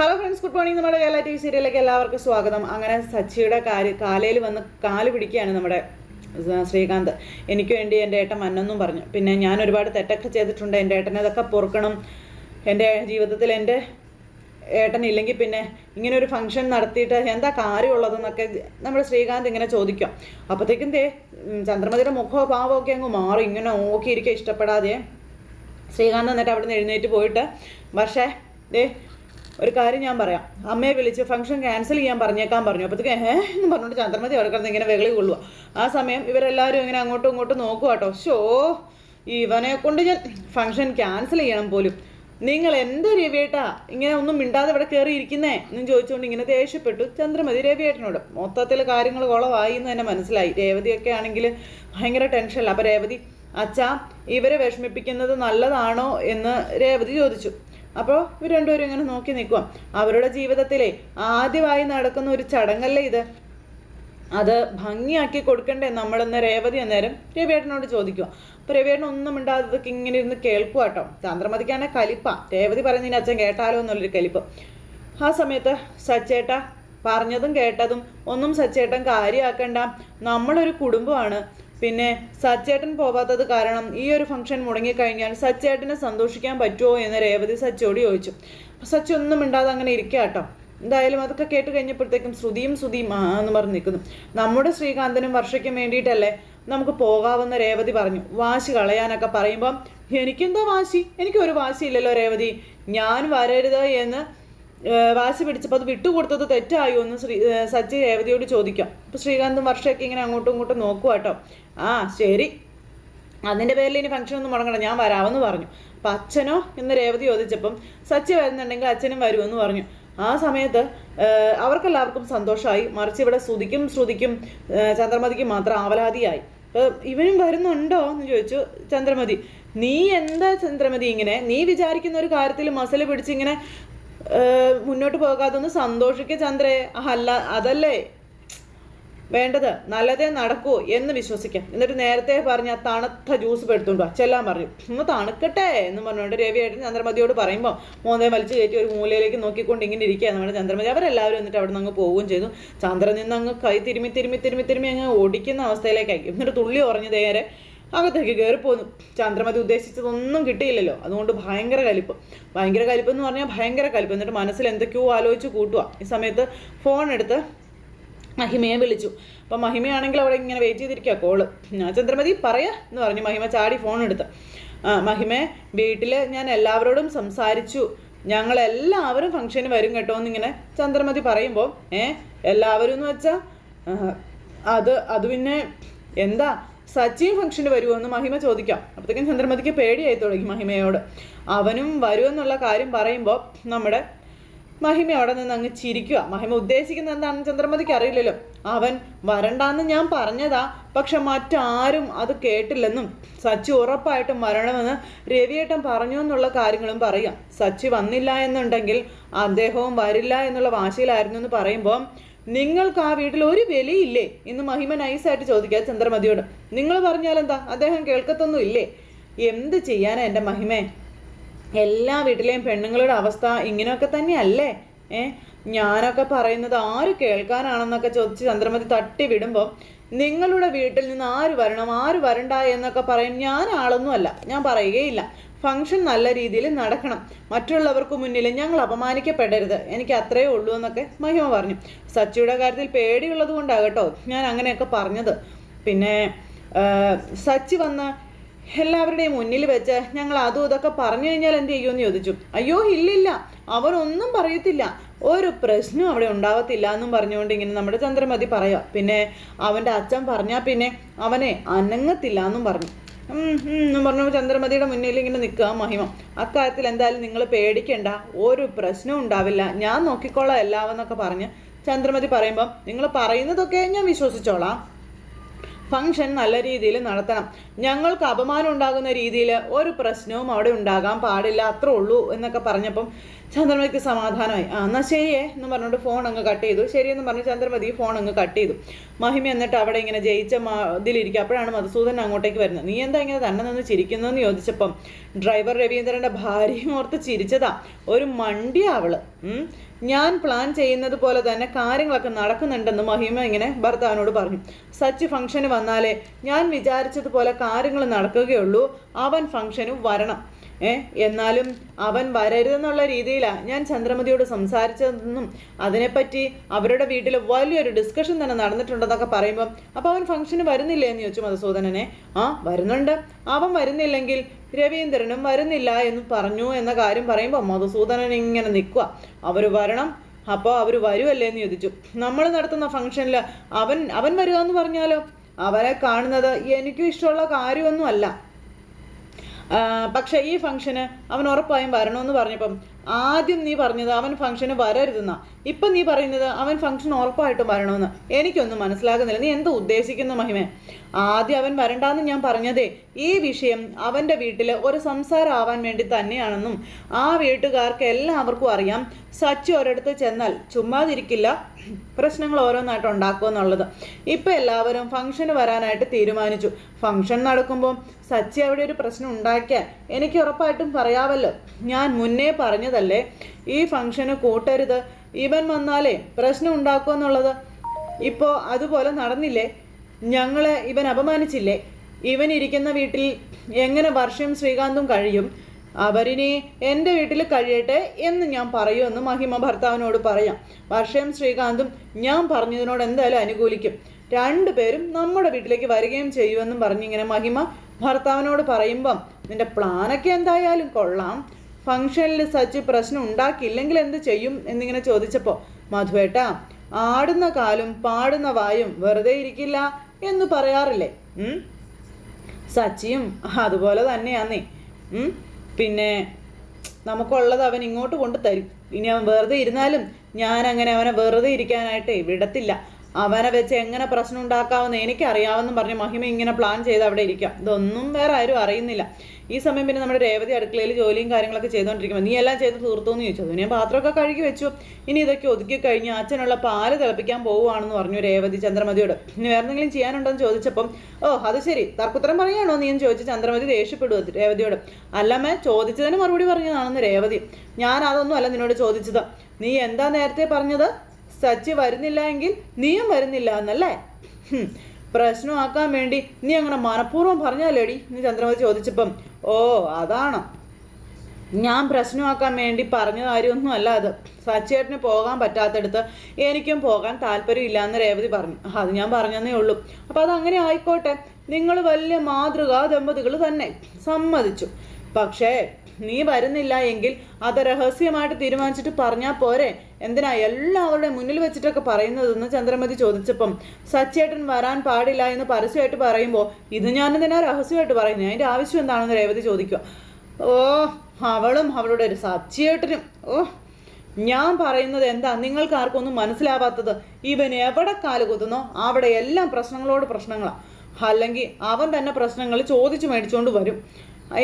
Hello friends good morning നമ്മുടെ Kerala T V സീരിയലിലേക്ക് എല്ലാവർക്കും സ്വാഗതം. അങ്ങനെ സച്ചിയുടെ കാൽ കാലയിൽ വന്ന് കാൽ പിടിക്കുകയാണ് നമ്മുടെ ശ്രീകാന്ത്. എനിക്ക് വേണ്ടി എന്റെ ഏട്ടൻ മന്നൊന്നും പറഞ്ഞു. പിന്നെ ഞാൻ ഒരുപാട് തെറ്റൊക്കെ ചെയ്തിട്ടുണ്ട്. എന്റെ ഏട്ടനെ അതൊക്കെ പൊറുക്കണം. എന്റെ ജീവിതത്തിൽ എന്റെ ഏട്ടൻ ഇല്ലെങ്കിൽ പിന്നെ ഇങ്ങനെ ഒരു ഫംഗ്ഷൻ നടത്തിയിട്ട് എന്താ കാര്യമുള്ളതെന്നൊക്കെ നമ്മുടെ ശ്രീകാന്ത് ഇങ്ങനെ ചോദിക്കും. അപ്പോഴത്തേക്കും ദേ ചന്ദ്രമതിയുടെ മുഖമോ ഭാവമൊക്കെ അങ്ങ് മാറി. ഇങ്ങനെ നോക്കിയിരിക്കുക ഇഷ്ടപ്പെടാതെ. ശ്രീകാന്ത് എന്നിട്ട് അവിടെ നിന്ന് എഴുന്നേറ്റ് പോയിട്ട് പക്ഷേ ദേ ഒരു കാര്യം ഞാൻ പറയാം. അമ്മയെ വിളിച്ച് ഫംഗ്ഷൻ ക്യാൻസൽ ചെയ്യാൻ പറഞ്ഞേക്കാൻ പറഞ്ഞു. അപ്പോഴത്തേക്ക് ഏഹ് എന്ന് പറഞ്ഞുകൊണ്ട് ചന്ദ്രമതി അവിടെ ഇങ്ങനെ വെകളി കൊള്ളുക ആ സമയം ഇവരെല്ലാവരും ഇങ്ങനെ അങ്ങോട്ടും ഇങ്ങോട്ടും നോക്കുക കേട്ടോ ഷോ ഇവനെ കൊണ്ട് ഞാൻ ഫംഗ്ഷൻ ക്യാൻസൽ ചെയ്യണം പോലും. നിങ്ങൾ എന്താ രവിയേട്ടാ? ഇങ്ങനെ ഒന്നും മിണ്ടാതെ ഇവിടെ കയറി ഇരിക്കുന്നേ എന്ന് ചോദിച്ചുകൊണ്ട് ഇങ്ങനെ ദേഷ്യപ്പെട്ടു ചന്ദ്രമതി രവിയേട്ടനോട്. മൊത്തത്തിൽ കാര്യങ്ങൾ കുളമായി എന്ന് തന്നെ മനസ്സിലായി. രേവതിയൊക്കെ ആണെങ്കിൽ ഭയങ്കര ടെൻഷനല്ല അപ്പോൾ രേവതി അച്ഛാ ഇവരെ വിഷമിപ്പിക്കുന്നത് നല്ലതാണോ? എന്ന് രേവതി ചോദിച്ചു. അപ്പോൾ ഇവർ രണ്ടുപേരും ഇങ്ങനെ നോക്കി നിൽക്കുക അവരുടെ ജീവിതത്തിലെ ആദ്യമായി നടക്കുന്ന ഒരു ചടങ്ങല്ലേ ഇത്? അത് ഭംഗിയാക്കി കൊടുക്കണ്ടേ നമ്മളെന്ന് രേവതി അന്നേരം രവിയേട്ടനോട് ചോദിക്കുക അപ്പോൾ രവിയേട്ടൻ ഒന്നും മിണ്ടാത്തതൊക്കെ ഇങ്ങനെ ഇരുന്ന് കേൾക്കുക കേട്ടോ. ചന്ദ്രമതിക്കാണ് കലിപ്പ. രേവതി പറയുന്നതിന് അച്ഛൻ കേട്ടാലോ എന്നുള്ളൊരു കലിപ്പ്. ആ സമയത്ത് സച്ചേട്ട പറഞ്ഞതും കേട്ടതും ഒന്നും സച്ചേട്ടൻ കാര്യമാക്കണ്ട നമ്മളൊരു കുടുംബമാണ്. പിന്നെ സച്ചേട്ടൻ പോവാത്തത് കാരണം ഈ ഒരു ഫംഗ്ഷൻ മുടങ്ങിക്കഴിഞ്ഞാൽ സച്ചേട്ടനെ സന്തോഷിക്കാൻ പറ്റുമോ എന്ന് രേവതി സച്ചോട് ചോദിച്ചു. സച്ചി ഒന്നും മിണ്ടാതെ അങ്ങനെ ഇരിക്കുക കേട്ടോ എന്തായാലും അതൊക്കെ കേട്ട് കഴിഞ്ഞപ്പോഴത്തേക്കും ശ്രുതിയും ശ്രുതിയും ആ എന്ന് പറഞ്ഞ് നിൽക്കുന്നു. നമ്മുടെ ശ്രീകാന്തനും വർഷയ്ക്കും വേണ്ടിയിട്ടല്ലേ നമുക്ക് പോകാവുന്ന രേവതി പറഞ്ഞു. വാശി കളയാനൊക്കെ പറയുമ്പം എനിക്കെന്താ വാശി? എനിക്ക് എനിക്കൊരു വാശിയില്ലല്ലോ രേവതി. ഞാൻ വരരുത് എന്ന് വാശി പിടിച്ചപ്പോൾ അത് വിട്ടുകൊടുത്തത് തെറ്റായോ? എന്ന് ശ്രീ സച്ചി രേവതിയോട് ചോദിക്കാം. അപ്പോൾ ശ്രീകാന്തും വർഷയൊക്കെ ഇങ്ങനെ അങ്ങോട്ടും ഇങ്ങോട്ടും നോക്കുക കേട്ടോ ആ ശരി. അതിന്റെ പേരിൽ ഇനി ഫംഗ്ഷൻ ഒന്നും മുടങ്ങണം ഞാൻ വരാമെന്ന് പറഞ്ഞു. അപ്പം അച്ഛനോ എന്ന് രേവതി ചോദിച്ചപ്പം സച്ചി വരുന്നുണ്ടെങ്കിൽ അച്ഛനും വരുമെന്ന് പറഞ്ഞു. ആ സമയത്ത് അവർക്കെല്ലാവർക്കും സന്തോഷമായി. മറിച്ച് ഇവിടെ ശ്രുതിക്കും ശ്രുതിക്കും ചന്ദ്രമതിക്കും മാത്രം ആവലാതിയായി. അപ്പം ഇവനും വരുന്നുണ്ടോ എന്ന് ചോദിച്ചു ചന്ദ്രമതി. നീ എന്താ ചന്ദ്രമതി ഇങ്ങനെ? നീ വിചാരിക്കുന്ന ഒരു കാര്യത്തിൽ മസൽ പിടിച്ചിങ്ങനെ മുന്നോട്ട് പോകാതെ ഒന്ന് സന്തോഷിക്കുക ചന്ദ്രേ. അല്ല അതല്ലേ? വേണ്ടത് നല്ലതേ നടക്കൂ എന്ന് വിശ്വസിക്കാം. എന്നിട്ട് നേരത്തെ പറഞ്ഞ തണുത്ത ജ്യൂസ് പെടുത്തുണ്ടോ ചെല്ലാൻ പറഞ്ഞു ഒന്ന് തണുക്കട്ടെ എന്ന് പറഞ്ഞുകൊണ്ട് രവിയായിട്ട് ചന്ദ്രമതിയോട് പറയുമ്പോൾ മോനെ വലിച്ചു കയറ്റി ഒരു മൂലയിലേക്ക് നോക്കിക്കൊണ്ട് ഇങ്ങനെ ഇരിക്കുക നമ്മുടെ ചന്ദ്രമതി. അവരെല്ലാവരും എന്നിട്ട് അവിടെ നിന്ന് പോവുകയും ചെയ്തു. ചന്ദ്രൻ നിന്ന് അങ്ങ് കൈ തിരുമ്മി തിരുമ്മി തിരുമ്മി തിരുമ്മി അങ്ങ് ഓടിക്കുന്ന അവസ്ഥയിലേക്കായി. എന്നിട്ട് തുള്ളി ഉറഞ്ഞു നേരെ അകത്തേക്ക് കയറിപ്പോന്നു. ചന്ദ്രമതി ഉദ്ദേശിച്ചതൊന്നും കിട്ടിയില്ലല്ലോ. അതുകൊണ്ട് ഭയങ്കര കലിപ്പ്. ഭയങ്കര കലിപ്പ് എന്ന് പറഞ്ഞാൽ ഭയങ്കര കലിപ്പ്. എന്നിട്ട് മനസ്സിൽ എന്തൊക്കെയോ ആലോചിച്ച് കൂട്ടുക ഈ സമയത്ത് ഫോൺ എടുത്ത് മഹിമയെ വിളിച്ചു. അപ്പം മഹിമയാണെങ്കിൽ അവിടെ ഇങ്ങനെ വെയിറ്റ് ചെയ്തിരിക്കുക കോൾ ഞാൻ ചന്ദ്രമതി പറയാ എന്ന് പറഞ്ഞു. മഹിമ ചാടി ഫോൺ എടുത്ത്. മഹിമേ വീട്ടിൽ ഞാൻ എല്ലാവരോടും സംസാരിച്ചു. ഞങ്ങളെല്ലാവരും ഫംഗ്ഷന് വരും കേട്ടോ എന്നിങ്ങനെ ചന്ദ്രമതി പറയുമ്പോൾ ഏ എല്ലാവരും എന്ന് വെച്ചാൽ അത് അത് പിന്നെ എന്താ സച്ചിൻ ഫംഗ്ഷന് വരുമോ എന്ന് മഹിമ ചോദിക്കാം. അപ്പോഴത്തേക്കും ചന്ദ്രമതിക്ക് പേടിയായി തുടങ്ങി മഹിമയോട്. അവനും വരുമെന്നുള്ള കാര്യം പറയുമ്പോൾ നമ്മുടെ മഹിമ അവിടെ നിന്ന് അങ്ങ് ചിരിക്കുക. മഹിമ ഉദ്ദേശിക്കുന്നത് എന്താണെന്ന് ചന്ദ്രമതിക്ക് അറിയില്ലല്ലോ. അവൻ വരണ്ടാന്ന് ഞാൻ പറഞ്ഞതാ. പക്ഷെ മറ്റാരും അത് കേട്ടില്ലെന്നും സച്ചി ഉറപ്പായിട്ടും വരണമെന്ന് രവിയേട്ടൻ പറഞ്ഞു എന്നുള്ള കാര്യങ്ങളും പറയാം. സച്ചി വന്നില്ല എന്നുണ്ടെങ്കിൽ അദ്ദേഹവും വരില്ല എന്നുള്ള വാശിയിലായിരുന്നു എന്ന് പറയുമ്പോൾ നിങ്ങൾക്ക് ആ വീട്ടിൽ ഒരു വിലയില്ലേ എന്ന് മഹിമ നൈസായിട്ട് ചോദിക്കുക ചന്ദ്രമതിയോട്. നിങ്ങൾ പറഞ്ഞാലെന്താ? അദ്ദേഹം കേൾക്കത്തൊന്നും ഇല്ലേ എന്ത് ചെയ്യാനാ എന്റെ മഹിമേ? എല്ലാ വീട്ടിലെയും പെണ്ണുങ്ങളുടെ അവസ്ഥ ഇങ്ങനെയൊക്കെ തന്നെയല്ലേ? ഏ? ഞാനൊക്കെ പറയുന്നത് ആര് കേൾക്കാനാണെന്നൊക്കെ ചോദിച്ച് ചന്ദ്രമതി തട്ടി വിടുമ്പോൾ നിങ്ങളുടെ വീട്ടിൽ നിന്ന് ആര് വരണം ആര് വരണ്ട എന്നൊക്കെ പറയും. ഞാൻ ആളൊന്നും അല്ല. ഞാൻ പറയുകയില്ല. ഫംഗ്ഷൻ നല്ല രീതിയിൽ നടക്കണം. മറ്റുള്ളവർക്ക് മുന്നിൽ ഞങ്ങൾ അപമാനിക്കപ്പെടരുത്. എനിക്ക് അത്രയേ ഉള്ളൂ എന്നൊക്കെ മഹിമ പറഞ്ഞു. സച്ചിയുടെ കാര്യത്തിൽ പേടിയുള്ളത് കൊണ്ടാകട്ടോ ഞാൻ അങ്ങനെയൊക്കെ പറഞ്ഞത്. പിന്നെ സച്ചി വന്ന് എല്ലാവരുടെയും മുന്നിൽ വെച്ച് ഞങ്ങൾ അതും ഇതൊക്കെ പറഞ്ഞു കഴിഞ്ഞാൽ എന്ത് ചെയ്യുമെന്ന് ചോദിച്ചു. അയ്യോ ഇല്ലില്ല. അവരൊന്നും പറയത്തില്ല. ഒരു പ്രശ്നം അവിടെ ഉണ്ടാവത്തില്ല എന്നും പറഞ്ഞുകൊണ്ട് ഇങ്ങനെ നമ്മുടെ ചന്ദ്രമതി പറയാം പിന്നെ അവന്റെ അച്ഛൻ പറഞ്ഞാൽ പിന്നെ അവനെ അനങ്ങത്തില്ല എന്നും പറഞ്ഞു. എന്നും പറഞ്ഞു. ചന്ദ്രമതിയുടെ മുന്നിൽ ഇങ്ങനെ നിൽക്കുക മഹിമ. അക്കാര്യത്തിൽ എന്തായാലും നിങ്ങൾ പേടിക്കേണ്ട. ഒരു പ്രശ്നവും ഉണ്ടാവില്ല. ഞാൻ നോക്കിക്കോളാം എല്ലാവെന്നൊക്കെ പറഞ്ഞ് ചന്ദ്രമതി പറയുമ്പം നിങ്ങൾ പറയുന്നതൊക്കെ ഞാൻ വിശ്വസിച്ചോളാം. ഫംഗ്ഷൻ നല്ല രീതിയിൽ നടത്തണം. ഞങ്ങൾക്ക് അപമാനം ഉണ്ടാകുന്ന രീതിയിൽ ഒരു പ്രശ്നവും അവിടെ ഉണ്ടാകാൻ പാടില്ല അത്രേ ഉള്ളൂ എന്നൊക്കെ പറഞ്ഞപ്പം ചന്ദ്രമതിക്ക് സമാധാനമായി. ആ എന്നാൽ ശരിയേ എന്ന് പറഞ്ഞുകൊണ്ട് ഫോൺ അങ്ങ് കട്ട് ചെയ്തു. ശരിയെന്ന് പറഞ്ഞ് ചന്ദ്രമതി ഫോൺ അങ്ങ് കട്ട് ചെയ്തു. മഹിമ എന്നിട്ട് അവിടെ ഇങ്ങനെ ജയിച്ച ഇതിലിരിക്കുക. അപ്പോഴാണ് മധുസൂദൻ അങ്ങോട്ടേക്ക് വരുന്നത്. നീ എന്താ ഇങ്ങനെ തന്നെ നിന്ന് ചിരിക്കുന്നതെന്ന് ചോദിച്ചപ്പം ഡ്രൈവർ രവീന്ദ്രന്റെ ഭാര്യയും ഓർത്ത് ചിരിച്ചതാ. ഒരു മണ്ടി അവൾ. ഉം. ഞാൻ പ്ലാൻ ചെയ്യുന്നത് പോലെ തന്നെ കാര്യങ്ങളൊക്കെ നടക്കുന്നുണ്ടെന്ന് മഹിമ ഇങ്ങനെ ഭർത്താവിനോട് പറഞ്ഞു. സച്ച് ഫംഗ്ഷന് വന്നാലേ ഞാൻ വിചാരിച്ചതുപോലെ കാര്യങ്ങൾ നടക്കുകയുള്ളൂ. അവൻ ഫംഗ്ഷന് വരണം. ഏ? എന്നാലും അവൻ വരരുതെന്നുള്ള രീതിയിലാണ് ഞാൻ ചന്ദ്രമതിയോട് സംസാരിച്ചതെന്നും അതിനെപ്പറ്റി അവരുടെ വീട്ടിൽ വലിയൊരു ഡിസ്കഷൻ തന്നെ നടന്നിട്ടുണ്ടെന്നൊക്കെ പറയുമ്പോൾ അപ്പോൾ അവൻ ഫംഗ്ഷന് വരുന്നില്ലേ എന്ന് ചോദിച്ചു മധുസൂദനനെ. ആ വരുന്നുണ്ട്. അവൻ വരുന്നില്ലെങ്കിൽ രവീന്ദ്രനും വരുന്നില്ല എന്ന് പറഞ്ഞു എന്ന കാര്യം പറയുമ്പോൾ മധുസൂദനൻ ഇങ്ങനെ നിൽക്കുക അവർ വരണം. അപ്പോൾ അവർ വരുമല്ലേ എന്ന് ചോദിച്ചു. നമ്മൾ നടത്തുന്ന ഫംഗ്ഷനിൽ അവൻ അവൻ വരിക എന്ന് പറഞ്ഞാലോ? അവരെ കാണുന്നത് എനിക്കും ഇഷ്ടമുള്ള കാര്യമൊന്നുമല്ല. പക്ഷേ ഈ ഫംഗ്ഷന് അവൻ ഉറപ്പായും വരണമെന്ന് പറഞ്ഞപ്പം ആദ്യം നീ പറഞ്ഞത് അവൻ ഫംഗ്ഷന് വരരുതെന്നാ. ഇപ്പം നീ പറയുന്നത് അവൻ ഫംഗ്ഷൻ ഉറപ്പായിട്ടും വരണമെന്ന്. എനിക്കൊന്നും മനസ്സിലാകുന്നില്ല. നീ എന്താ ഉദ്ദേശിക്കുന്നു മഹിമേ? ആദ്യം അവൻ വരണ്ടാന്ന് ഞാൻ പറഞ്ഞതേ ഈ വിഷയം അവന്റെ വീട്ടിൽ ഒരു സംസാരം ആവാൻ വേണ്ടി തന്നെയാണെന്നും ആ വീട്ടുകാർക്ക് എല്ലാവർക്കും അറിയാം. സച്ചി ഒരിടത്ത് ചെന്നാൽ ചുമ്മാതിരിക്കില്ല. പ്രശ്നങ്ങൾ ഓരോന്നായിട്ട് ഉണ്ടാക്കുമെന്നുള്ളത്. ഇപ്പം എല്ലാവരും ഫംഗ്ഷന് വരാനായിട്ട് തീരുമാനിച്ചു. ഫംഗ്ഷൻ നടക്കുമ്പോൾ സച്ചി അവിടെ ഒരു പ്രശ്നം ഉണ്ടാക്കിയാൽ എനിക്ക് ഉറപ്പായിട്ടും പറയാമല്ലോ ഞാൻ മുന്നേ പറഞ്ഞതല്ലേ ഈ ഫംഗ്ഷന് കൂട്ടരുത്. ഇവൻ വന്നാലേ പ്രശ്നം ഉണ്ടാക്കുമെന്നുള്ളത് ഇപ്പോൾ അതുപോലെ നടന്നില്ലേ? ഞങ്ങളെ ഇവൻ അപമാനിച്ചില്ലേ? ഇവൻ ഇരിക്കുന്ന വീട്ടിൽ എങ്ങനെ വർഷം ശ്രീകാന്തും കഴിയും? അവരിനി എന്റെ വീട്ടിൽ കഴിയട്ടെ എന്ന് ഞാൻ പറയുമെന്ന് മഹിമ ഭർത്താവിനോട് പറയാം. വർഷം ശ്രീകാന്തും ഞാൻ പറഞ്ഞതിനോട് എന്തായാലും അനുകൂലിക്കും. രണ്ടുപേരും നമ്മുടെ വീട്ടിലേക്ക് വരികയും ചെയ്യുമെന്നും പറഞ്ഞിങ്ങനെ മഹിമ ഭർത്താവിനോട് പറയുമ്പം നിന്റെ പ്ലാനൊക്കെ എന്തായാലും കൊള്ളാം. ഫംഗ്ഷനിൽ സച്ച് പ്രശ്നം ഉണ്ടാക്കിയില്ലെങ്കിൽ എന്ത് ചെയ്യും? എന്നിങ്ങനെ ചോദിച്ചപ്പോൾ മധുവേട്ട ആടുന്ന കാലും പാടുന്ന വായും വെറുതെ ഇരിക്കില്ല എന്ന് പറയാറില്ലേ? സച്ചിയും അതുപോലെ തന്നെയാന്നേ? പിന്നെ നമുക്കുള്ളത് അവൻ ഇങ്ങോട്ട് കൊണ്ട് തരും ഇനി അവൻ വെറുതെ ഇരുന്നാലും ഞാൻ അങ്ങനെ അവനെ വെറുതെ ഇരിക്കാനായിട്ട് വിടത്തില്ല. അവനെ വെച്ച് എങ്ങനെ പ്രശ്നം ഉണ്ടാക്കാമെന്ന് എനിക്കറിയാമെന്നും പറഞ്ഞ് മഹിമ ഇങ്ങനെ പ്ലാൻ ചെയ്ത് അവിടെ ഇരിക്കാം. ഇതൊന്നും വേറെ ആരും അറിയുന്നില്ല. ഈ സമയം പിന്നെ നമ്മുടെ രേവതി അടുക്കളയിൽ ജോലിയും കാര്യങ്ങളൊക്കെ ചെയ്തുകൊണ്ടിരിക്കുമ്പോൾ നീ എല്ലാം ചെയ്ത് തീർത്തു എന്ന് ചോദിച്ചു ഞാൻ പാത്രമൊക്കെ കഴുകി വെച്ചു. ഇനി ഇതൊക്കെ ഒതുക്കി കഴിഞ്ഞ് അച്ഛനുള്ള പാൽ തിളപ്പിക്കാൻ പോവുകയാണെന്ന് പറഞ്ഞു രേവതി ചന്ദ്രമതിയോട്. ഇനി വേറെ എന്തെങ്കിലും ചെയ്യാനുണ്ടോ എന്ന് ചോദിച്ചപ്പം ഓ അത് ശരി. തർക്കുത്തരം പറയാണോ നീ? എന്ന് ചോദിച്ച് ചന്ദ്രമതി ദേഷ്യപ്പെടുക രേവതിയോട്. അല്ലമ്മേ ചോദിച്ചതിന് മറുപടി പറഞ്ഞതാണെന്ന് രേവതി. ഞാൻ അതൊന്നും അല്ല നിന്നോട് ചോദിച്ചത്. നീ എന്താ നേരത്തെ പറഞ്ഞത്? സച്ചി വരുന്നില്ല എങ്കിൽ നീയും വരുന്നില്ല എന്നല്ലേ? പ്രശ്നമാക്കാൻ വേണ്ടി നീ അങ്ങനെ മനഃപൂർവം പറഞ്ഞാലേടി നീ ചന്ദ്രമതി ചോദിച്ചപ്പം. ഓ അതാണോ. ഞാൻ പ്രശ്നമാക്കാൻ വേണ്ടി പറഞ്ഞ കാര്യമൊന്നും അല്ല അത്. സച്ചേട്ടന് പോകാൻ പറ്റാത്തടുത്ത് എനിക്കും പോകാൻ താല്പര്യമില്ല എന്ന് രേവതി പറഞ്ഞു. അത് ഞാൻ പറഞ്ഞതേ ഉള്ളൂ. അപ്പോൾ അതങ്ങനെ ആയിക്കോട്ടെ. നിങ്ങൾ വലിയ മാതൃകാ ദമ്പതികൾ തന്നെ. സമ്മതിച്ചു. പക്ഷേ നീ വരുന്നില്ല എങ്കിൽ അത് രഹസ്യമായിട്ട് തീരുമാനിച്ചിട്ട് പറഞ്ഞാൽ പോരെ. എന്തിനാ എല്ലാവരുടെ മുന്നിൽ വെച്ചിട്ടൊക്കെ പറയുന്നതെന്ന് ചന്ദ്രമതി ചോദിച്ചപ്പം സച്ചേട്ടൻ വരാൻ പാടില്ല എന്ന് പരസ്യമായിട്ട് പറയുമ്പോൾ ഇത് ഞാൻ എന്തിനാ രഹസ്യമായിട്ട് പറയുന്നത് അതിന്റെ ആവശ്യം എന്താണെന്ന് രേവതി ചോദിക്കുക. ഓ അവളും അവളുടെ ഒരു സച്ചേട്ടനും ഓ ഞാൻ പറയുന്നത് എന്താ? നിങ്ങൾക്ക് ആർക്കൊന്നും മനസ്സിലാവാത്തത്? ഇവൻ എവിടെ കാൽ കുത്തുന്നോ? അവിടെ എല്ലാം പ്രശ്നങ്ങളോട് പ്രശ്നങ്ങളാണ് അല്ലെങ്കിൽ അവൻ തന്നെ പ്രശ്നങ്ങൾ ചോദിച്ചു മേടിച്ചുകൊണ്ട് വരും.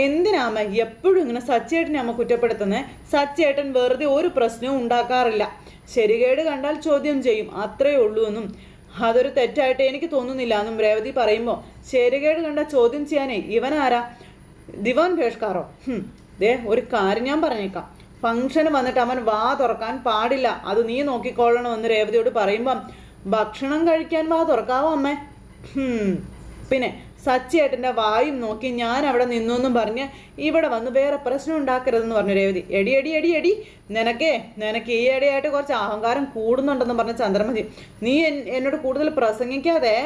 എന്തിനാമ്മ എപ്പോഴും ഇങ്ങനെ സച്ചേട്ടനെ അമ്മ കുറ്റപ്പെടുത്തുന്നത് സച്ചേട്ടൻ വെറുതെ ഒരു പ്രശ്നവും ഉണ്ടാക്കാറില്ല. ശരികേട് കണ്ടാൽ ചോദ്യം ചെയ്യും. അത്രയേ ഉള്ളൂ എന്നും. അതൊരു തെറ്റായിട്ട് എനിക്ക് തോന്നുന്നില്ല എന്നും രേവതി പറയുമ്പോൾ ശരികേട് കണ്ട ചോദ്യം ചെയ്യാനേ ഇവനാരാ? ദിവാൻ ഭേഷ്കാറോ ദേ ഒരു കാര്യം ഞാൻ പറഞ്ഞേക്കാം. ഫംഗ്ഷന് വന്നിട്ട് അവൻ വാ തുറക്കാൻ പാടില്ല. അത് നീ നോക്കിക്കൊള്ളണമെന്ന് രേവതിയോട് പറയുമ്പം ഭക്ഷണം കഴിക്കാൻ വാ തുറക്കാവോ അമ്മേ? പിന്നെ സച്ചിയേട്ടന്റെ വായും നോക്കി ഞാൻ അവിടെ നിന്നു എന്നും പറഞ്ഞ് ഇവിടെ വന്ന് വേറെ പ്രശ്നം ഉണ്ടാക്കരുതെന്ന് പറഞ്ഞു രേവതി. എടി എടി എടി എടി നിനക്കേ നിനക്ക് ഈ ഇടയായിട്ട് കുറച്ച് അഹങ്കാരം കൂടുന്നുണ്ടെന്ന് പറഞ്ഞ ചന്ദ്രമതി. നീ എന്നോട് കൂടുതൽ പ്രസംഗിക്കാതെ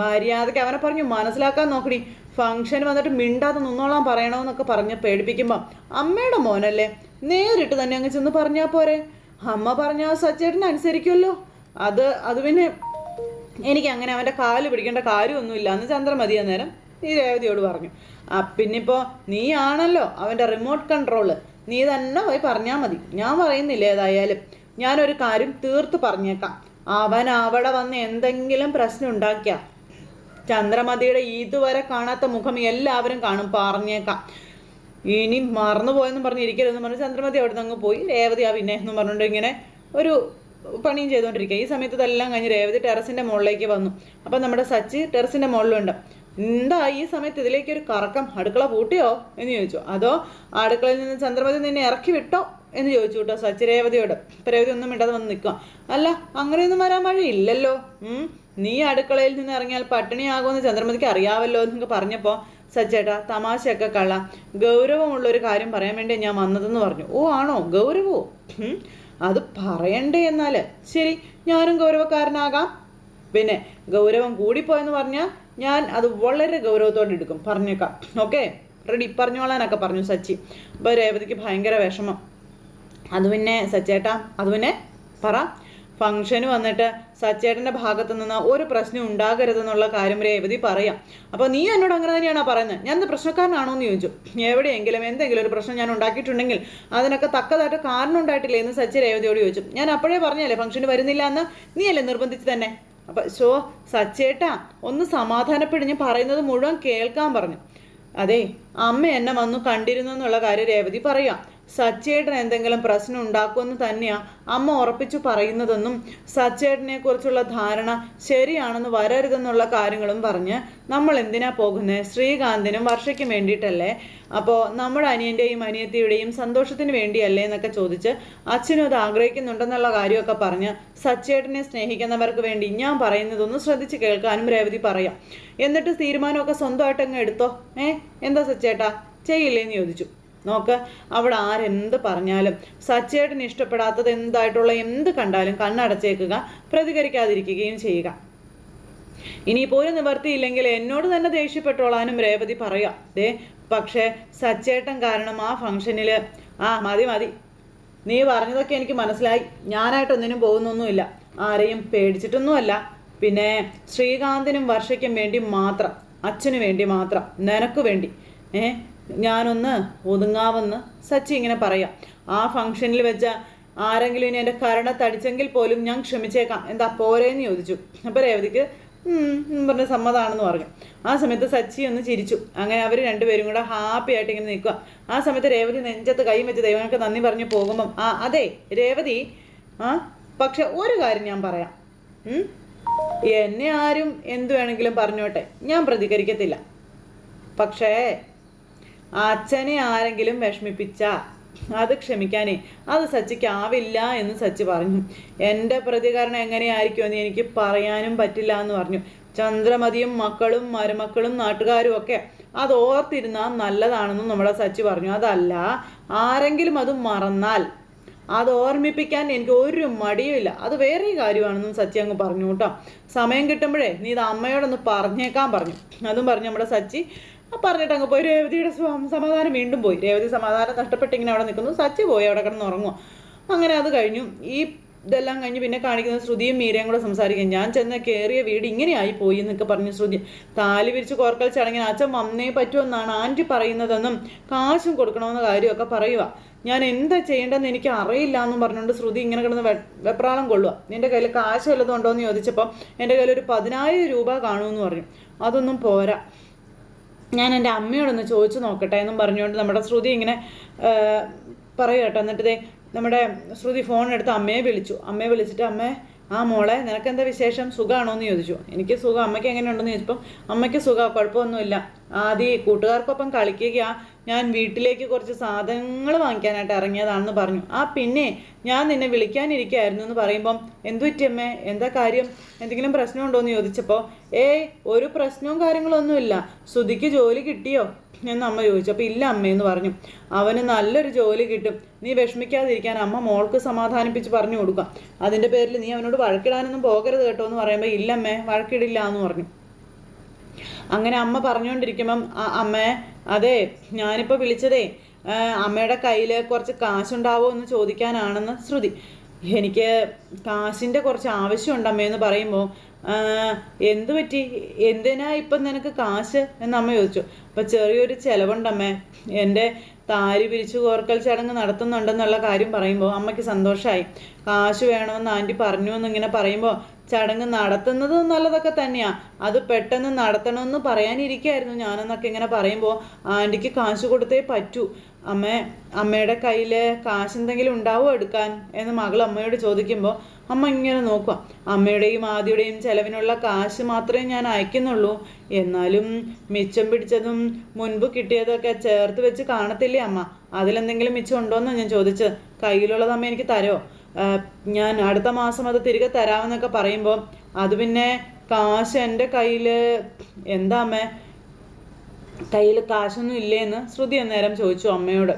മര്യാദയ്ക്ക് അവനെ പറഞ്ഞു മനസ്സിലാക്കാൻ നോക്കടി. ഫംഗ്ഷൻ വന്നിട്ട് മിണ്ടാതെ നിന്നോളാൻ പറയണമെന്നൊക്കെ പറഞ്ഞ് പേടിപ്പിക്കുമ്പോൾ അമ്മയുടെ മോനല്ലേ നേരിട്ട് തന്നെ അങ്ങ് ചെന്ന് പറഞ്ഞാൽ പോരെ. അമ്മ പറഞ്ഞാൽ സച്ചേട്ടൻ അനുസരിക്കുമല്ലോ അത് അത് പിന്നെ എനിക്ക് അങ്ങനെ അവന്റെ കാൽ പിടിക്കേണ്ട കാര്യമൊന്നുമില്ല. എന്ന് ചന്ദ്രമതി അന്നേരം ഈ രേവതിയോട് പറഞ്ഞു. ആ പിന്നിപ്പോൾ നീ ആണല്ലോ അവന്റെ റിമോട്ട് കൺട്രോൾ നീ തന്നെ പോയി പറഞ്ഞാൽ മതി. ഞാൻ പറയുന്നില്ല ഏതായാലും. ഞാനൊരു കാര്യം തീർത്ത് പറഞ്ഞേക്കാം. അവൻ അവിടെ വന്ന് എന്തെങ്കിലും പ്രശ്നം ഉണ്ടാക്കിയ ചന്ദ്രമതിയുടെ ഇതുവരെ കാണാത്ത മുഖം എല്ലാവരും കാണും. പറഞ്ഞേക്കാം. ഇനി മറന്നുപോയെന്നും പറഞ്ഞ് ഇരിക്കരുതെന്ന് പറഞ്ഞ് ചന്ദ്രമതി അവിടെ നിന്ന് അങ്ങ് പോയി. രേവതി ആ പിന്നെ എന്നും പറഞ്ഞുകൊണ്ട് ഇങ്ങനെ ഒരു പണിയും ചെയ്തുകൊണ്ടിരിക്കുക. ഈ സമയത്ത് ഇതെല്ലാം കഴിഞ്ഞ് രേവതി ടെറസിന്റെ മുകളിലേക്ക് വന്നു. അപ്പം നമ്മുടെ സച്ചി ടെറസിന്റെ മുകളിലുണ്ട് എന്താ ഈ സമയത്ത് ഇതിലേക്ക് ഒരു കറക്കം അടുക്കള പൂട്ടിയോ എന്ന് ചോദിച്ചു. അതോ അടുക്കളയിൽ നിന്ന് ചന്ദ്രമതി നിന്നെ ഇറക്കി വിട്ടോ എന്ന് ചോദിച്ചു കേട്ടോ സച്ചി രേവതിയോട്. രേവതി ഒന്നും മിണ്ടാതെ വന്ന് നിൽക്കുക അല്ല അങ്ങനെയൊന്നും വരാൻ വഴിയില്ലല്ലോ. നീ അടുക്കളയിൽ നിന്ന് ഇറങ്ങിയാൽ പട്ടിണിയാകുമെന്ന് ചന്ദ്രമതിക്ക് അറിയാവല്ലോ എന്നൊക്കെ പറഞ്ഞപ്പോൾ സച്ചേട്ടാ തമാശയൊക്കെ കള്ള. ഗൗരവമുള്ള ഒരു കാര്യം പറയാൻ വേണ്ടി ഞാൻ വന്നതെന്ന് പറഞ്ഞു. ഓ ആണോ? ഗൗരവോ. അത് പറയണ്ടേ എന്നാൽ ശരി ഞാനും ഗൗരവക്കാരനാകാം. പിന്നെ ഗൗരവം കൂടിപ്പോയെന്ന് പറഞ്ഞാൽ ഞാൻ അത് വളരെ ഗൗരവത്തോടെ എടുക്കും. പറഞ്ഞേക്കാം. ഓക്കെ? റെഡി. പറഞ്ഞോളാനൊക്കെ പറഞ്ഞു സച്ചി. അപ്പോൾ രേവതിക്ക് ഭയങ്കര വിഷമം. അത് പിന്നെ സച്ചേട്ടാ അത് പിന്നെ പറ. ഫംഗ്ഷന് വന്നിട്ട് സച്ചേട്ടന്റെ ഭാഗത്തു നിന്ന് ഒരു പ്രശ്നം ഉണ്ടാകരുതെന്നുള്ള കാര്യം രേവതി പറയാം. അപ്പോൾ നീ എന്നോട് അങ്ങനെ തന്നെയാണോ പറയുന്നത്? ഞാൻ എന്ത് പ്രശ്നക്കാരനാണോ എന്ന് ചോദിച്ചു. എവിടെയെങ്കിലും എന്തെങ്കിലും ഒരു പ്രശ്നം ഞാൻ ഉണ്ടാക്കിയിട്ടുണ്ടെങ്കിൽ അതിനൊക്കെ തക്കതായിട്ട് കാരണം ഉണ്ടായിട്ടില്ലേ എന്ന് സച്ചി രേവതിയോട് ചോദിച്ചു. ഞാൻ അപ്പോഴേ പറഞ്ഞല്ലേ ഫംഗ്ഷന് വരുന്നില്ല എന്ന്? നീയല്ലേ നിർബന്ധിച്ച് തന്നെ? അപ്പം ഷോ സച്ചേട്ടാ ഒന്ന് സമാധാനപ്പെട്ട് ഞാൻ പറയുന്നത് മുഴുവൻ കേൾക്കാൻ പറഞ്ഞു. അതെ അമ്മ എന്നെ വന്നു കണ്ടിരുന്നു എന്നുള്ള കാര്യം രേവതി പറയാം. സച്ചേട്ടൻ എന്തെങ്കിലും പ്രശ്നം ഉണ്ടാക്കുമെന്ന് തന്നെയാ അമ്മ ഉറപ്പിച്ചു പറയുന്നതെന്നും സച്ചേട്ടനെ കുറിച്ചുള്ള ധാരണ ശരിയാണെന്ന് വരരുതെന്നുള്ള കാര്യങ്ങളും പറഞ്ഞ് നമ്മൾ എന്തിനാ പോകുന്നത് ശ്രീകാന്തിനും വർഷയ്ക്കും വേണ്ടിയിട്ടല്ലേ? അപ്പോൾ നമ്മുടെ അനിയന്റെയും അനിയത്തിയുടെയും സന്തോഷത്തിന് വേണ്ടിയല്ലേ എന്നൊക്കെ ചോദിച്ച് അച്ഛനും അത് ആഗ്രഹിക്കുന്നുണ്ടെന്നുള്ള കാര്യമൊക്കെ പറഞ്ഞ് സച്ചേട്ടനെ സ്നേഹിക്കുന്നവർക്ക് വേണ്ടി ഞാൻ പറയുന്നതൊന്നും ശ്രദ്ധിച്ച് കേൾക്കാനും രേവതി പറയാം. എന്നിട്ട് തീരുമാനമൊക്കെ സ്വന്തമായിട്ട് അങ്ങ് എടുത്തോ? ഏ? എന്താ സച്ചേട്ടാ? ചെയ്യില്ലേന്ന് ചോദിച്ചു. നോക്ക് അവിടെ ആരെന്ത് പറഞ്ഞാലും സച്ചേട്ടന് ഇഷ്ടപ്പെടാത്തത് എന്തായിട്ടുള്ള എന്ത് കണ്ടാലും കണ്ണടച്ചേക്കുക പ്രതികരിക്കാതിരിക്കുകയും ചെയ്യുക. ഇനിയിപ്പോൾ ഒരു നിവർത്തിയില്ലെങ്കിൽ എന്നോട് തന്നെ ദേഷ്യപ്പെട്ടോളാനും രേവതി പറയാം ദേ പക്ഷേ സച്ചേട്ടൻ കാരണം ആ ഫംഗ്ഷനിൽ ആ മതി മതി. നീ പറഞ്ഞതൊക്കെ എനിക്ക് മനസ്സിലായി. ഞാനായിട്ടൊന്നിനും പോകുന്നൊന്നുമില്ല. ആരെയും പേടിച്ചിട്ടൊന്നുമല്ല. പിന്നെ ശ്രീകാന്തിനും വർഷയ്ക്കും വേണ്ടി മാത്രം അച്ഛനു വേണ്ടി മാത്രം നിനക്ക് വേണ്ടി ഏ? ഞാനൊന്ന് ഒതുങ്ങാമെന്ന് സച്ചി ഇങ്ങനെ പറയാം. ആ ഫംഗ്ഷനിൽ വെച്ച ആരെങ്കിലും ഇനി എന്റെ കരണ തടിച്ചെങ്കിൽ പോലും ഞാൻ ക്ഷമിച്ചേക്കാം. എന്താ പോരേന്ന് ചോദിച്ചു. അപ്പോൾ രേവതിക്ക് പറഞ്ഞ സമ്മതമാണെന്ന് പറഞ്ഞു. ആ സമയത്ത് സച്ചി ഒന്ന് ചിരിച്ചു. അങ്ങനെ അവർ രണ്ടുപേരും കൂടെ ഹാപ്പി ആയിട്ട് ഇങ്ങനെ നിൽക്കുക ആ സമയത്ത് രേവതി നെഞ്ചത്ത് കൈ വെച്ച് ദൈവങ്ങൾക്ക് നന്ദി പറഞ്ഞു പോകുമ്പം ആ അതെ രേവതി ആ പക്ഷെ ഒരു കാര്യം ഞാൻ പറയാം. എന്നെ ആരും എന്തു വേണമെങ്കിലും പറഞ്ഞോട്ടെ. ഞാൻ പ്രതികരിക്കത്തില്ല. പക്ഷേ അച്ഛനെ ആരെങ്കിലും വിഷമിപ്പിച്ച? അത് ക്ഷമിക്കാനേ. അത് സച്ചിക്കാവില്ല എന്ന് സച്ചി പറഞ്ഞു. എന്റെ പ്രതികരണം എങ്ങനെയായിരിക്കും എന്ന് എനിക്ക് പറയാനും പറ്റില്ല എന്ന് പറഞ്ഞു. ചന്ദ്രമതിയും മക്കളും മരുമക്കളും നാട്ടുകാരും ഒക്കെ അത് ഓർത്തിരുന്നാൽ നല്ലതാണെന്നും നമ്മുടെ സച്ചി പറഞ്ഞു. അതല്ല ആരെങ്കിലും അത് മറന്നാൽ അത് ഓർമ്മിപ്പിക്കാൻ എനിക്ക് ഒരു മടിയുമില്ല അത് വേറെ കാര്യമാണെന്നും സച്ചി അങ്ങ് പറഞ്ഞു കേട്ടോ. സമയം കിട്ടുമ്പോഴേ നീ ഇത് അമ്മയോടൊന്ന് പറഞ്ഞേക്കാൻ പറഞ്ഞു. അതും പറഞ്ഞു നമ്മുടെ സച്ചി. പറഞ്ഞിട്ട് അങ്ങ് പോയി. രേവതിയുടെ സമാധാനം വീണ്ടും പോയി. രേവതി സമാധാനം നഷ്ടപ്പെട്ട് ഇങ്ങനെ അവിടെ നിൽക്കുന്നു. സച്ചി പോയി അവിടെ കിടന്ന് ഉറങ്ങും അങ്ങനെ അത് കഴിഞ്ഞു. ഈ ഇതെല്ലാം കഴിഞ്ഞ് പിന്നെ കാണിക്കുന്ന ശ്രുതിയും മീരയും കൂടെ സംസാരിക്കും. ഞാൻ ചെന്ന് കയറിയ വീട് ഇങ്ങനെയായി പോയി എന്നൊക്കെ പറഞ്ഞ് ശ്രുതി. താലി വിരിച്ച് കോർക്കൽ ചടങ്ങിന് അച്ഛൻ വന്നേ പറ്റുമെന്നാണ് ആന്റി പറയുന്നതെന്നും കാശും കൊടുക്കണമെന്ന കാര്യമൊക്കെ പറയുക ഞാൻ എന്താ ചെയ്യേണ്ടതെന്ന് എനിക്ക് അറിയില്ല എന്നും പറഞ്ഞുകൊണ്ട് ശ്രുതി ഇങ്ങനെ കിടന്ന് വെപ്രാളം കൊള്ളുക നിന്റെ കയ്യിൽ കാശ് വല്ലതും ഉണ്ടോ എന്ന് ചോദിച്ചപ്പോൾ എന്റെ കയ്യിൽ ഒരു പതിനായിരം രൂപ കാണുമെന്ന് പറഞ്ഞു. അതൊന്നും പോരാ. ഞാൻ എന്റെ അമ്മയോടൊന്ന് ചോദിച്ചു നോക്കട്ടെ എന്നും പറഞ്ഞുകൊണ്ട് നമ്മുടെ ശ്രുതി ഇങ്ങനെ പറയുക കേട്ടോ. എന്നിട്ട് ദേ നമ്മുടെ ശ്രുതി ഫോൺ എടുത്ത് അമ്മയെ വിളിച്ചു. അമ്മയെ വിളിച്ചിട്ട് അമ്മ ആ മോളെ നിനക്ക് എന്താ വിശേഷം? സുഖമാണോ എന്ന് ചോദിച്ചു. എനിക്ക് സുഖം. അമ്മയ്ക്ക് എങ്ങനെയുണ്ടെന്ന് ചോദിച്ചപ്പോൾ അമ്മയ്ക്ക് സുഖം കുഴപ്പമൊന്നുമില്ല. ആദ്യം കൂട്ടുകാർക്കൊപ്പം കളിക്കുക ഞാൻ വീട്ടിലേക്ക് കുറച്ച് സാധനങ്ങൾ വാങ്ങിക്കാനായിട്ട് ഇറങ്ങിയതാണെന്ന് പറഞ്ഞു. ആ പിന്നെ ഞാൻ നിന്നെ വിളിക്കാനിരിക്കുകയായിരുന്നു എന്ന് പറയുമ്പം എന്തു പറ്റിയമ്മേ എന്താ കാര്യം? എന്തെങ്കിലും പ്രശ്നമുണ്ടോ? എന്ന് ചോദിച്ചപ്പോൾ ഏയ് ഒരു പ്രശ്നവും കാര്യങ്ങളൊന്നുമില്ല ശ്രുതിക്ക് ജോലി കിട്ടിയോ? എന്ന് അമ്മ ചോദിച്ചു. അപ്പോൾ ഇല്ല അമ്മയെന്ന് പറഞ്ഞു. അവന് നല്ലൊരു ജോലി കിട്ടും. നീ വിഷമിക്കാതിരിക്കാൻ അമ്മ മോൾക്ക് സമാധാനിപ്പിച്ച് പറഞ്ഞു കൊടുക്കാം. അതിന്റെ പേരിൽ നീ അവനോട് വഴക്കിടാനൊന്നും പോകരുത് കേട്ടോ എന്ന് പറയുമ്പോൾ ഇല്ലമ്മേ വഴക്കിടില്ല എന്ന് പറഞ്ഞു. അങ്ങനെ അമ്മ പറഞ്ഞുകൊണ്ടിരിക്കുമ്പം ആ അമ്മേ അതെ ഞാനിപ്പോൾ വിളിച്ചതേ അമ്മയുടെ കയ്യിൽ കുറച്ച് കാശുണ്ടാവോ എന്ന് ചോദിക്കാനാണെന്ന് ശ്രുതി. എനിക്ക് കാശിന്റെ കുറച്ച് ആവശ്യമുണ്ട് അമ്മയെന്ന് പറയുമ്പോൾ എന്ത് പറ്റി? എന്തിനാ ഇപ്പം നിനക്ക് കാശ് എന്ന് അമ്മ ചോദിച്ചു. അപ്പം ചെറിയൊരു ചിലവുണ്ടമ്മേ എന്റെ താരി പിരിച്ചു കോർക്കൽ ചടങ്ങ് നടത്തുന്നുണ്ടെന്നുള്ള കാര്യം പറയുമ്പോൾ അമ്മയ്ക്ക് സന്തോഷമായി കാശ് വേണമെന്ന് ആന്റി പറഞ്ഞു എന്നിങ്ങനെ പറയുമ്പോൾ ചടങ്ങ് നടത്തുന്നത് നല്ലതൊക്കെ തന്നെയാണ് അത് പെട്ടെന്ന് നടത്തണമെന്ന് പറയാനിരിക്കായിരുന്നു. ഞാനെന്നൊക്കെ ഇങ്ങനെ പറയുമ്പോൾ ആന്റിക്ക് കാശ് കൊടുത്തേ പറ്റൂ. അമ്മ അമ്മയുടെ കയ്യിൽ കാശ് എന്തെങ്കിലും ഉണ്ടാവോ എടുക്കാൻ? എന്ന് മകൾ അമ്മയോട് ചോദിക്കുമ്പോൾ അമ്മ ഇങ്ങനെ നോക്കുക അമ്മയുടെയും ആദ്യയുടെയും ചെലവിനുള്ള കാശ് മാത്രമേ ഞാൻ അയക്കുന്നുള്ളൂ. എന്നാലും മിച്ചം പിടിച്ചതും മുൻപ് കിട്ടിയതൊക്കെ ചേർത്ത് വെച്ച് കാണത്തില്ലേ അമ്മ? അതിലെന്തെങ്കിലും മിച്ചം ഉണ്ടോയെന്നാണ് ഞാൻ ചോദിച്ചത്. കയ്യിലുള്ളത് അമ്മ എനിക്ക് തരോ? ഞാൻ അടുത്ത മാസം അത് തിരികെ തരാമെന്നൊക്കെ പറയുമ്പോൾ അത് പിന്നെ കാശ് എന്റെ കയ്യിൽ എന്താ അമ്മേ? കയ്യിൽ കാശൊന്നും ഇല്ലേന്ന് ശ്രുതി അന്നേരം ചോദിച്ചു അമ്മയോട്.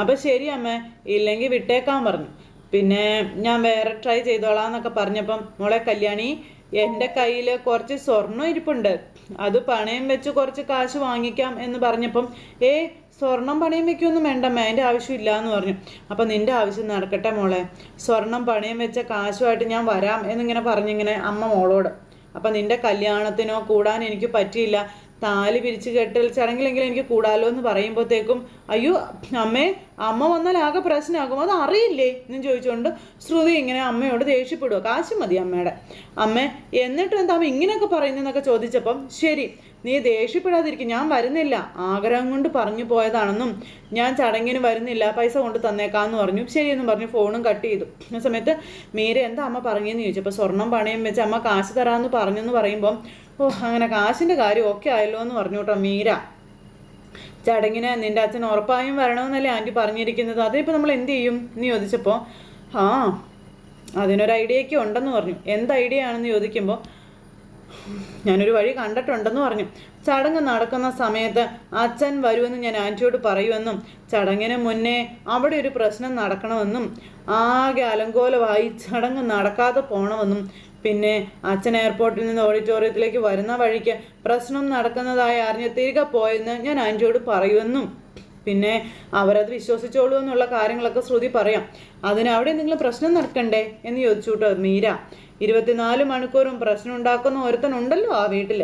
അപ്പം ശരി അമ്മ ഇല്ലെങ്കിൽ വിട്ടേക്കാൻ പറഞ്ഞു. പിന്നെ ഞാൻ വേറെ ട്രൈ ചെയ്തോളാം എന്നൊക്കെ പറഞ്ഞപ്പം മോളെ കല്യാണി എന്റെ കയ്യിൽ കുറച്ച് സ്വർണം ഇരിപ്പുണ്ട്. അത് പണയം വെച്ച് കുറച്ച് കാശ് വാങ്ങിക്കാം എന്ന് പറഞ്ഞപ്പം ഏ സ്വർണം പണയം വെക്കൊന്നും വേണ്ടമ്മ അതിന്റെ ആവശ്യമില്ല എന്ന് പറഞ്ഞു. അപ്പം നിന്റെ ആവശ്യം നടക്കട്ടെ മോളെ. സ്വർണം പണയം വെച്ച കാശുമായിട്ട് ഞാൻ വരാം എന്നിങ്ങനെ പറഞ്ഞിങ്ങനെ അമ്മ മോളോട്. അപ്പം നിന്റെ കല്യാണത്തിനോ കൂടാൻ എനിക്ക് പറ്റിയില്ല. താലി പിരിച്ചു കെട്ടൽ ചടങ്ങിലെങ്കിലും എനിക്ക് കൂടാലോ എന്ന് പറയുമ്പോഴത്തേക്കും അയ്യോ അമ്മേ അമ്മ വന്നാൽ ആകെ പ്രശ്നമാകും. അത് അറിയില്ലേ? എന്ന് ചോദിച്ചുകൊണ്ട് ശ്രുതി ഇങ്ങനെ അമ്മയോട് ദേഷ്യപ്പെടുക കാശ് മതി അമ്മയുടെ. അമ്മ എന്നിട്ട് എന്താ അമ്മ ഇങ്ങനെയൊക്കെ പറയുന്നതെന്നൊക്കെ ചോദിച്ചപ്പം ശരി നീ ദേഷ്യപ്പെടാതിരിക്കും. ഞാൻ വരുന്നില്ല. ആഗ്രഹം കൊണ്ട് പറഞ്ഞു പോയതാണെന്നും ഞാൻ ചടങ്ങിന് വരുന്നില്ല. പൈസ കൊണ്ട് തന്നേക്കാന്ന് പറഞ്ഞു. ശരിയെന്നും പറഞ്ഞു ഫോണും കട്ട് ചെയ്തു. ആ സമയത്ത് മീര എന്താ അമ്മ പറഞ്ഞെന്ന് ചോദിച്ചു അപ്പോൾ സ്വർണം പണയം വെച്ച് അമ്മ കാശ് തരാമെന്ന് പറഞ്ഞെന്ന് പറയുമ്പം ഓ അങ്ങനെ കാശിന്റെ കാര്യം ഒക്കെ ആയല്ലോ എന്ന് പറഞ്ഞു കേട്ടോ മീര. ചടങ്ങിന് നിന്റെ അച്ഛൻ ഉറപ്പായും വരണമെന്നല്ലേ ആന്റി പറഞ്ഞിരിക്കുന്നത്. അതിപ്പോൾ നമ്മൾ എന്ത് ചെയ്യും നീ ചോദിച്ചപ്പോൾ ആ അതിനൊരു ഐഡിയയൊക്കെ ഉണ്ടെന്ന് പറഞ്ഞു. എന്ത് ഐഡിയ ആണെന്ന് ചോദിക്കുമ്പോൾ ഞാനൊരു വഴി കണ്ടിട്ടുണ്ടെന്ന് പറഞ്ഞു. ചടങ്ങ് നടക്കുന്ന സമയത്ത് അച്ഛൻ വരുമെന്ന് ഞാൻ ആന്റിയോട് പറയുമെന്നും ചടങ്ങിന് മുന്നേ അവിടെ ഒരു പ്രശ്നം നടക്കണമെന്നും ആകെ അലങ്കോലമായി ചടങ്ങ് നടക്കാതെ പോകണമെന്നും പിന്നെ അച്ഛൻ എയർപോർട്ടിൽ നിന്ന് ഓഡിറ്റോറിയത്തിലേക്ക് വരുന്ന വഴിക്ക് പ്രശ്നം നടക്കുന്നതായി അറിഞ്ഞ് തിരികെ പോയെന്ന് ഞാൻ ആന്റിയോട് പറയുമെന്നും. പിന്നെ അവരത് വിശ്വസിച്ചോളൂ എന്നുള്ള കാര്യങ്ങളൊക്കെ ശ്രുതി പറയാം. അതിന് അവിടെ നിങ്ങൾ പ്രശ്നം നടക്കണ്ടേ? എന്ന് ചോദിച്ചു കേട്ടോ മീര. ഇരുപത്തിനാല് മണിക്കൂറും പ്രശ്നം ഉണ്ടാക്കുന്ന ഒരുത്തനുണ്ടല്ലോ ആ വീട്ടിൽ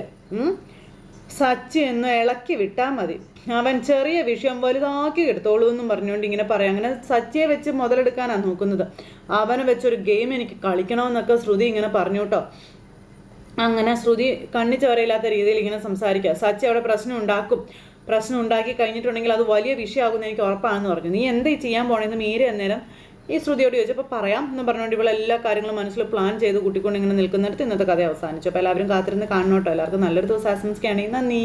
സച്ചി എന്ന് ഇളക്കി വിട്ടാൽ മതി. അവൻ ചെറിയ വിഷയം വലുതാക്കി എടുത്തോളൂ എന്നും പറഞ്ഞുകൊണ്ട് ഇങ്ങനെ പറയാം. അങ്ങനെ സച്ചിയെ വെച്ച് മുതലെടുക്കാനാണ് നോക്കുന്നത്. അവനെ വെച്ചൊരു ഗെയിം എനിക്ക് കളിക്കണമെന്നൊക്കെ ശ്രുതി ഇങ്ങനെ പറഞ്ഞു കേട്ടോ. അങ്ങനെ ശ്രുതി കണ്ണിച്ചവരയില്ലാത്ത രീതിയിൽ ഇങ്ങനെ സംസാരിക്കുക. സച്ചി അവിടെ പ്രശ്നം ഉണ്ടാക്കും. പ്രശ്നം ഉണ്ടാക്കി കഴിഞ്ഞിട്ടുണ്ടെങ്കിൽ അത് വലിയ വിഷയമാകുമെന്ന് എനിക്ക് ഉറപ്പാണെന്ന് പറഞ്ഞു. നീ എന്താ ചെയ്യാൻ പോണെന്ന് മീര അന്നേരം ഈ ശ്രുതിയോട് ചോദിച്ചപ്പോൾ പറയാം എന്ന് പറഞ്ഞുകൊണ്ട് ഇവിടെ എല്ലാ കാര്യങ്ങളും മനസ്സിൽ പ്ലാൻ ചെയ്ത് കൂട്ടിക്കൊണ്ട് ഇങ്ങനെ നിൽക്കുന്നിടത്ത് ഇന്നത്തെ കഥ അവസാനിച്ചു. അപ്പോൾ എല്ലാവരും കാത്തിരുന്ന് കാണണോട്ടോ എല്ലാവർക്കും നല്ലൊരു ദിവസം ആശംസിക്കുകയാണെങ്കിൽ നന്ദി.